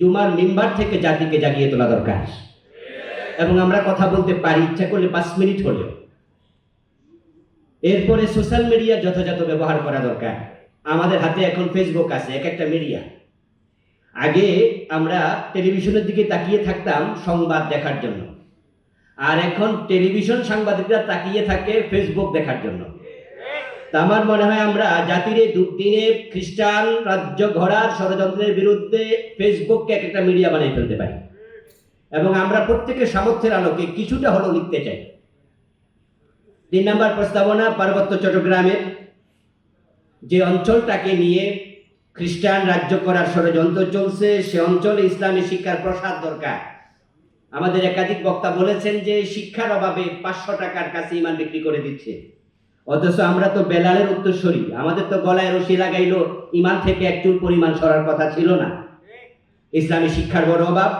জুমার মিম্বার থেকে জাতিকে জাগিয়ে তোলা দরকার। এবং আমরা কথা বলতে পারি, ইচ্ছা করলে পাঁচ মিনিট হলেও। এরপরে সোশ্যাল মিডিয়া যথাযথ ব্যবহার করা দরকার। আমাদের হাতে এখন ফেসবুক আছে, এক একটা মিডিয়া। আগে আমরা টেলিভিশনের দিকে তাকিয়ে থাকতাম সংবাদ দেখার জন্য। আর এখন টেলিভিশন সাংবাদিকরা তাকিয়ে থাকে ফেসবুক দেখার জন্য। তা আমার মনে হয় আমরা জাতির এই দুর্দিনে খ্রিস্টান রাজ্য ঘোরার ষড়যন্ত্রের বিরুদ্ধে ফেসবুককে এক একটা মিডিয়া বানিয়ে ফেলতে পারি। এবং আমরা প্রত্যেকের সামর্থ্যের আলোকে কিছুটা হলেও লিখতে চাই। তিন নম্বর প্রস্তাবনা, পার্বত্য চট্টগ্রামের যে অঞ্চলটাকে নিয়ে খ্রিস্টান রাজ্য করার ষড়যন্ত্র চলছে, সে অঞ্চলে ইসলামী শিক্ষার প্রসার দরকার। আমাদের একাধিক বক্তা বলেছেন যে শিক্ষার অভাবে পাঁচশো টাকার কাছে ইমান বিক্রি করে দিচ্ছে। অথচ আমরা তো বেলালের উত্তরস্বরী আমাদের তো গলায় রশি লাগাইলো, ইমান থেকে এক চুল পরিমাণ সরার কথা ছিল না। ইসলামী শিক্ষার বড় অভাব।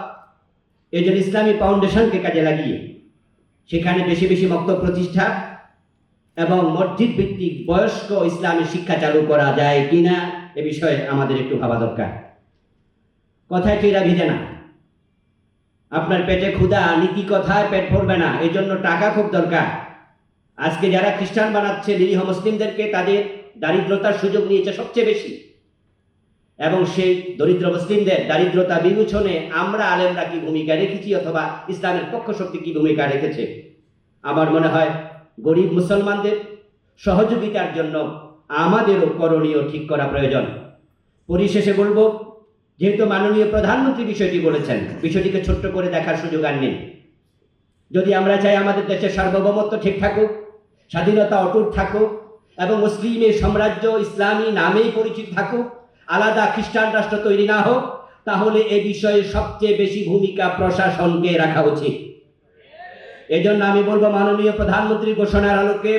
এই জন্য ইসলামী ফাউন্ডেশনকে কাজে লাগিয়ে সেখানে বেশি বেশি মক্ত প্রতিষ্ঠা এবং মসজিদ ভিত্তিক বয়স্ক ইসলামী শিক্ষা চালু করা যায় কিনা এ বিষয়ে আমাদের একটু ভাবা দরকার। কথায় কেরা ভিজে না। আপনার পেটে ক্ষুধা, নীতি কথায় পেট ভরবে না। এই জন্য টাকা খুব দরকার। আজকে যারা খ্রিস্টান বানাচ্ছে, নিরীহ মুসলিমদেরকে তাদের দারিদ্রতার সুযোগ নিয়েছে সবচেয়ে বেশি। এবং সেই দরিদ্র মুসলিমদের দারিদ্রতা বিবেচনে আমরা আলেমরা কি ভূমিকা রেখেছি অথবা ইসলামের পক্ষ শক্তি কি ভূমিকা রেখেছে? আমার মনে হয় গরিব মুসলমানদের সহযোগিতার জন্য আমাদেরও করণীয় ঠিক করা প্রয়োজন। পরিশেষে বলব, যেহেতু মাননীয় প্রধানমন্ত্রী বিষয়টি বলেছেন, বিষয়টিকে ছোট্ট করে দেখার সুযোগ আর নেই। যদি আমরা চাই আমাদের দেশের সার্বভৌমত্ব ঠিক থাকুক স্বাধীনতা অটুট থাকুক এবং মুসলিমের সাম্রাজ্য ইসলামী নামেই পরিচিত থাকুক, আলাদা খ্রিস্টান রাষ্ট্র তৈরি না হোক, তাহলে এ বিষয়ে সবচেয়ে বেশি ভূমিকা প্রশাসনকে রাখা উচিত। এজন্য আমি বলব, মাননীয় প্রধানমন্ত্রী ঘোষণার আলোকে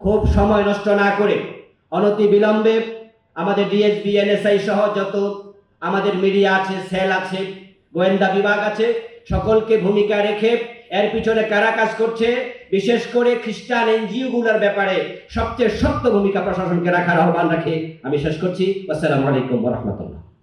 খুব সময় নষ্ট না করে, অনতি বিলম্বে আমাদের ডিএসবি এনএসআই সহ যত আমাদের মিডিয়া আছে, সেল আছে, গোয়েন্দা বিভাগ আছে, সকলকে ভূমিকা রেখে এর পিছনে কারা কাজ করছে? বিশেষ করে খ্রিস্টান এনজিও গুলোর ব্যাপারে সবচেয়ে শক্ত ভূমিকা প্রশাসনকে রাখার আহ্বান রাখে। আমি শেষ করছি। আসসালামু আলাইকুম রহমতুল্লাহ।